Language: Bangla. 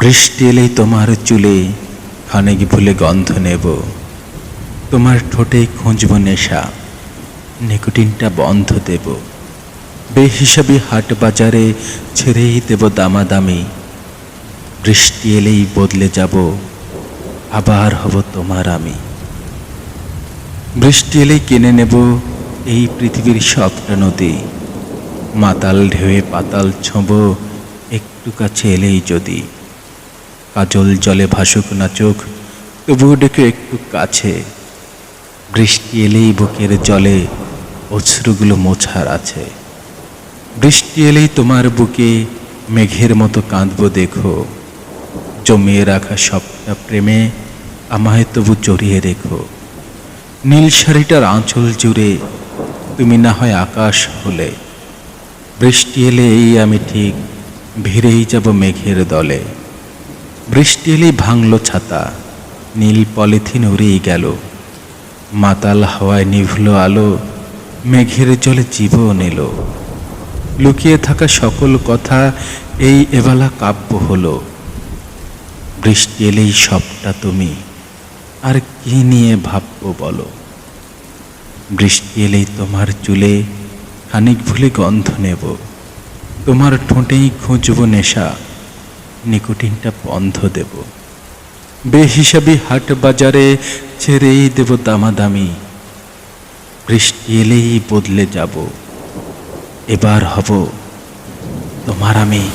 বৃষ্টি এলেই তোমার চুলে খানিক ভুলে গন্ধ নেব। তোমার ঠোঁটে খুঁজব নেশা, নিকোটিনটা বন্ধ দেব। বেহিসাবি হাট বাজারে ছেড়েই দেব দামাদামি। বৃষ্টি এলেই বদলে যাব, আবার হব তোমার আমি। বৃষ্টি এলেই কিনে নেব এই পৃথিবীর সবটা নদী। মাতাল ঢেউয়ে পাতাল ছোঁব, একটু কাছে এলেই যদি। কাজল জলে ভাসুক না চোখ তবুও ডেকে একটু কাছে। বৃষ্টি এলেই বুকের জলে অশ্রুগুলো মোছার আছে। বৃষ্টি এলেই তোমার বুকে মেঘের মতো কাঁদবো দেখো। জমিয়ে রাখা সবটা প্রেমে আমায় তবু জড়িয়ে রেখো। নীল শাড়িটার আঁচল জুড়ে তুমি না হয় আকাশ হলে। বৃষ্টি এলে এই আমি ঠিক ভিড়েই যাব মেঘের দলে। বৃষ্টি এলেই ভাঙল ছাতা, নীল পলিথিন উড়েই গেল। মাতাল হাওয়ায় নিভল আলো, মেঘের জলে জীবন এলো। লুকিয়ে থাকা সকল কথা এই এবেলা কাব্য হলো। বৃষ্টি এলেই সবটা তুমি, আর কি নিয়ে ভাববো বলো? বৃষ্টি এলেই তোমার চুলে খানিক ভুলে গন্ধ নেব, তোমার ঠোঁটেই খুঁজব নেশা। নিকোটিনটা বন্ধ দেব। বেহিসাবি হাট বাজারে ছেড়েই দেব দামাদামি। বৃষ্টি এলেই বদলে যাব। এবার হব তোমার আমি।